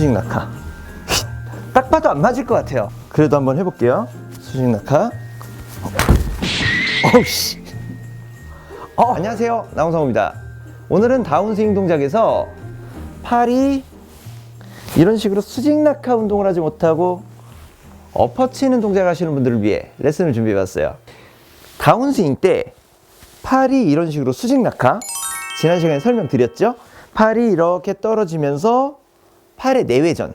수직 낙하. 딱 봐도 안 맞을 것 같아요. 그래도 한번 해볼게요. 수직 낙하. 어우씨. 어, 안녕하세요. 나홍성우입니다. 오늘은 다운스윙 동작에서 팔이 이런 식으로 수직 낙하 운동을 하지 못하고 엎어치는 동작 하시는 분들을 위해 레슨을 준비해 봤어요. 다운스윙 때 팔이 이런 식으로 수직 낙하 지난 시간에 설명드렸죠? 팔이 이렇게 떨어지면서 팔의 내외전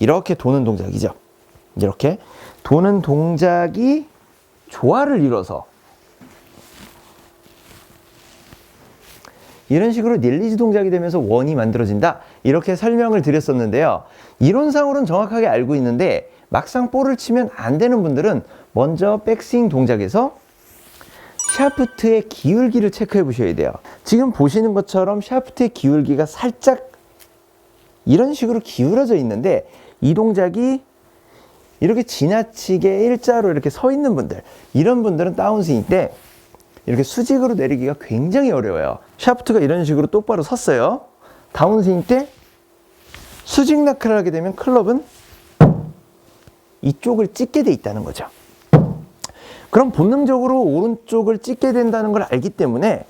이렇게 도는 동작이죠. 이렇게 도는 동작이 조화를 이뤄서 이런 식으로 릴리즈 동작이 되면서 원이 만들어진다. 이렇게 설명을 드렸었는데요. 이론상으로는 정확하게 알고 있는데 막상 볼을 치면 안 되는 분들은 먼저 백스윙 동작에서 샤프트의 기울기를 체크해 보셔야 돼요. 지금 보시는 것처럼 샤프트의 기울기가 살짝 이런 식으로 기울어져 있는데 이 동작이 이렇게 지나치게 일자로 이렇게 서 있는 분들 이런 분들은 다운스윙 때 이렇게 수직으로 내리기가 굉장히 어려워요. 샤프트가 이런 식으로 똑바로 섰어요. 다운스윙 때 수직 낙하를 하게 되면 클럽은 이쪽을 찍게 돼 있다는 거죠. 그럼 본능적으로 오른쪽을 찍게 된다는 걸 알기 때문에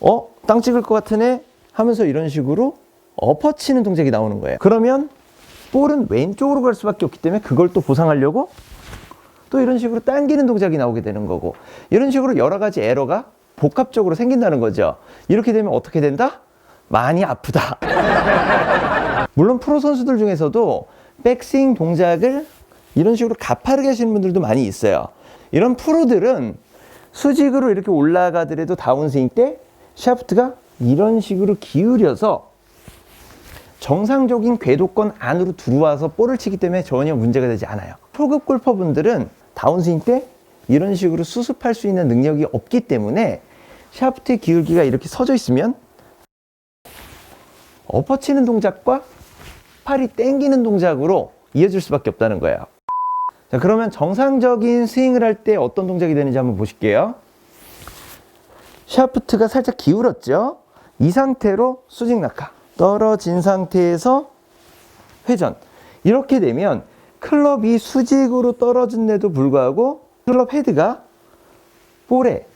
어? 땅 찍을 것 같으네? 하면서 이런 식으로 엎어치는 동작이 나오는 거예요. 그러면 볼은 왼쪽으로 갈 수밖에 없기 때문에 그걸 또 보상하려고 또 이런 식으로 당기는 동작이 나오게 되는 거고 이런 식으로 여러 가지 에러가 복합적으로 생긴다는 거죠. 이렇게 되면 어떻게 된다? 많이 아프다. 물론 프로 선수들 중에서도 백스윙 동작을 이런 식으로 가파르게 하시는 분들도 많이 있어요. 이런 프로들은 수직으로 이렇게 올라가더라도 다운스윙 때 샤프트가 이런 식으로 기울여서 정상적인 궤도권 안으로 들어와서 볼을 치기 때문에 전혀 문제가 되지 않아요. 초급 골퍼분들은 다운스윙 때 이런 식으로 수습할 수 있는 능력이 없기 때문에 샤프트의 기울기가 이렇게 서져 있으면 엎어치는 동작과 팔이 당기는 동작으로 이어질 수밖에 없다는 거예요. 자, 그러면 정상적인 스윙을 할 때 어떤 동작이 되는지 한번 보실게요. 샤프트가 살짝 기울었죠? 이 상태로 수직 낙하. 떨어진 상태에서 회전. 이렇게 되면 클럽이 수직으로 떨어진데도 불구하고 클럽 헤드가 볼의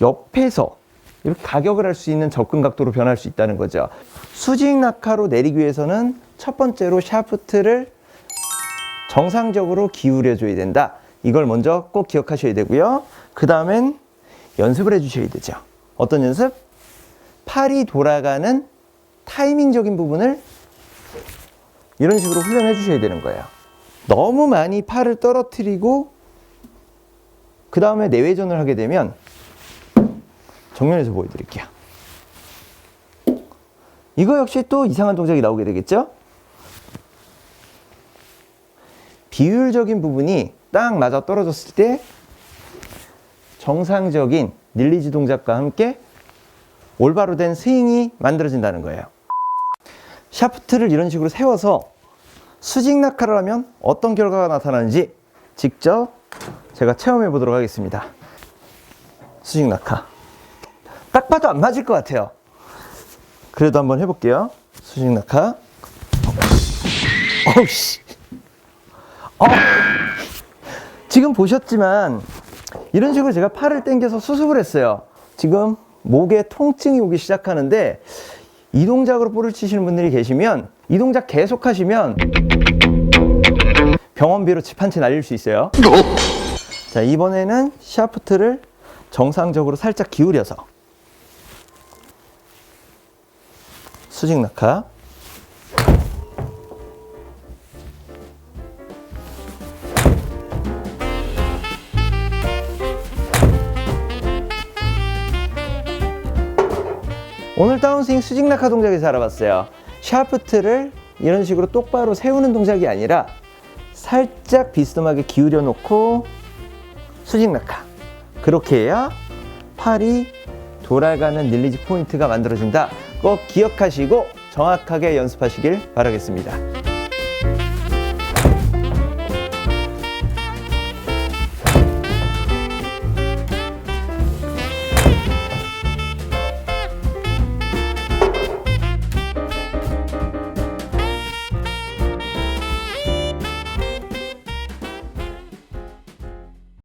옆에서 이렇게 가격을 할 수 있는 접근 각도로 변할 수 있다는 거죠. 수직 낙하로 내리기 위해서는 첫 번째로 샤프트를 정상적으로 기울여 줘야 된다. 이걸 먼저 꼭 기억하셔야 되고요. 그 다음엔 연습을 해 주셔야 되죠. 어떤 연습? 팔이 돌아가는 타이밍적인 부분을 이런 식으로 훈련해 주셔야 되는 거예요. 너무 많이 팔을 떨어뜨리고 그 다음에 내외전을 하게 되면 정면에서 보여드릴게요. 이거 역시 또 이상한 동작이 나오게 되겠죠? 비율적인 부분이 딱 맞아 떨어졌을 때 정상적인 릴리즈 동작과 함께 올바로 된 스윙이 만들어진다는 거예요. 샤프트를 이런 식으로 세워서 수직 낙하를 하면 어떤 결과가 나타나는지 직접 제가 체험해 보도록 하겠습니다. 수직 낙하. 딱 봐도 안 맞을 것 같아요. 그래도 한번 해볼게요. 수직 낙하. 어우씨. 어. 지금 보셨지만 이런 식으로 제가 팔을 당겨서 수습을 했어요. 지금 목에 통증이 오기 시작하는데 이 동작으로 볼을 치시는 분들이 계시면 이 동작 계속 하시면 병원비로 집 한 채 날릴 수 있어요. 자, 이번에는 샤프트를 정상적으로 살짝 기울여서 수직 낙하 오늘 다운스윙 수직 낙하 동작에서 알아봤어요. 샤프트를 이런 식으로 똑바로 세우는 동작이 아니라 살짝 비스듬하게 기울여 놓고 수직 낙하. 그렇게 해야 팔이 돌아가는 릴리즈 포인트가 만들어진다. 꼭 기억하시고 정확하게 연습하시길 바라겠습니다.